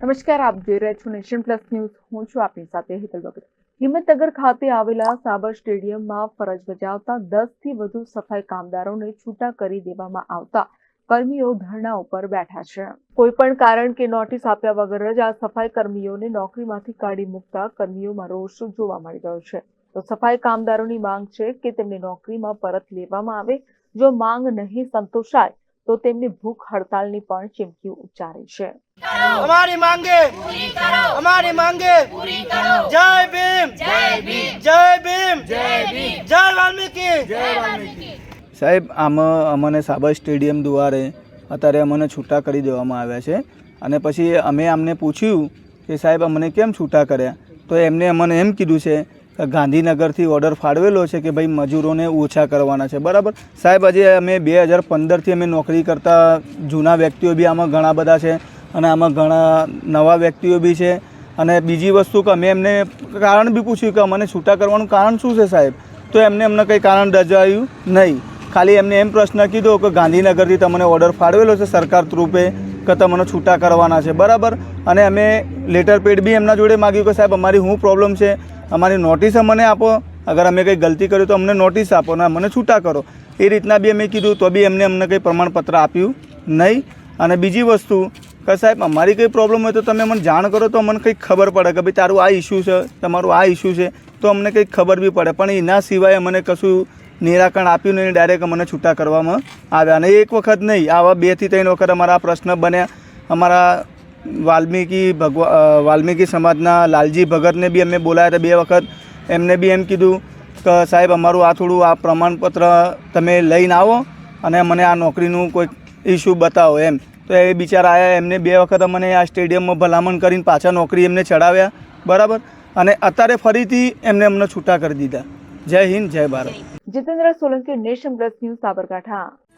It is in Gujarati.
નમસ્કાર, આપ જોઈ રહ્યા છો નેશન પ્લસ ન્યૂઝ. હું છું આપની સાથે હેતલ ભગત હિંમતનગર ખાતે આવેલા સાબર સ્ટેડિયમમાં ફરજ બજાવતા દસથી વધુ સફાઈ કામદારોને છૂટા કરી દેવામાં આવતા કર્મીઓ ધરણા ઉપર બેઠા છે. કોઈ પણ કારણ કે નોટિસ આપ્યા વગર જ આ સફાઈ કર્મીઓને નોકરીમાંથી કાઢી મૂકતા કર્મીઓમાં રોષ જોવા મળી રહ્યો છે. તો સફાઈ કામદારોની માંગ છે કે તેમને નોકરીમાં પરત લેવામાં આવે. જો માંગ નહીં સંતોષાય તો તેમની ભૂખ હડતાલની પણ ચીમકી ઉચ્ચારી છે. અમારી માંગે અમારી માંગે. જય ભીમ. જય ભીમ. જય ભીમ. જય ભીમ. જય વાલ્મીકી. સાહેબ આમાં અમને સાબર સ્ટેડિયમ દ્વારે અત્યારે અમને છૂટા કરી દેવામાં આવ્યા છે. અને પછી અમે અમને પૂછ્યું કે સાહેબ અમને કેમ છૂટા કર્યા? તો એમને અમને એમ કીધું છે ગાંધીનગરથી ઓર્ડર ફાળવેલો છે કે ભાઈ મજૂરોને ઓછા કરવાના છે. બરાબર? સાહેબ હજી અમે બે હજાર પંદરથી અમે નોકરી કરતા જૂના વ્યક્તિઓ બી આમાં ઘણા બધા છે અને આમાં ઘણા નવા વ્યક્તિઓ બી છે. અને બીજી વસ્તુ કે અમે એમને કારણ બી પૂછ્યું કે અમને છૂટા કરવાનું કારણ શું છે સાહેબ? તો એમને અમને કંઈ કારણ રજાયું નહીં. ખાલી એમને એમ પ્રશ્ન કીધો કે ગાંધીનગરથી તમને ઓર્ડર ફાળવેલો છે સરકાર રૂપે કે તમને છૂટા કરવાના છે. બરાબર? અને અમે લેટર પેડ બી એમના જોડે માગ્યું કે સાહેબ, અમારી શું પ્રોબ્લેમ છે? અમારી નોટિસ અમને આપો. અગર અમે કંઈ ગલતી કરી તો અમને નોટિસ આપો ને અમને છૂટા કરો. એ રીતના બી અમે કીધું તો બી એમને અમને કંઈ પ્રમાણપત્ર આપ્યું નહીં. અને બીજી વસ્તુ, કે સાહેબ, અમારી કંઈ પ્રોબ્લેમ હોય તો તમે મને જાણ કરો તો અમને કંઈક ખબર પડે કે ભાઈ તારું આ ઇસ્યુ છે, તમારું આ ઇસ્યુ છે, તો અમને કંઈક ખબર બી પડે. પણ એના સિવાય અમને કશું નિરાકરણ આપ્યું નહીં ડાયરેક્ટ અમને છૂટા કરવામાં આવ્યા. અને એક વખત નહીં, આવા બેથી ત્રણ વખત અમારા પ્રશ્ન બન્યા. અમારા વાલ્મીકી ભગવા વાલ્મીકી સમાજના લાલજી ભગતને બી અમે બોલાયા હતા બે વખત. એમને બી એમ કીધું કે, સાહેબ, અમારું આ થોડું, આ પ્રમાણપત્ર તમે લઈને આવો અને મને આ નોકરીનું કોઈક ઇસ્યુ બતાવો, એમ. તો એ બિચારા આવ્યા એમને બે વખત અમને આ સ્ટેડિયમમાં ભલામણ કરીને પાછા નોકરી એમને ચડાવ્યા. બરાબર? અને અત્યારે ફરીથી એમને અમને છૂટા કરી દીધા. જય હિન્દ, જય Bharat. Jitendra Solanki nation plus news Sabarkantha.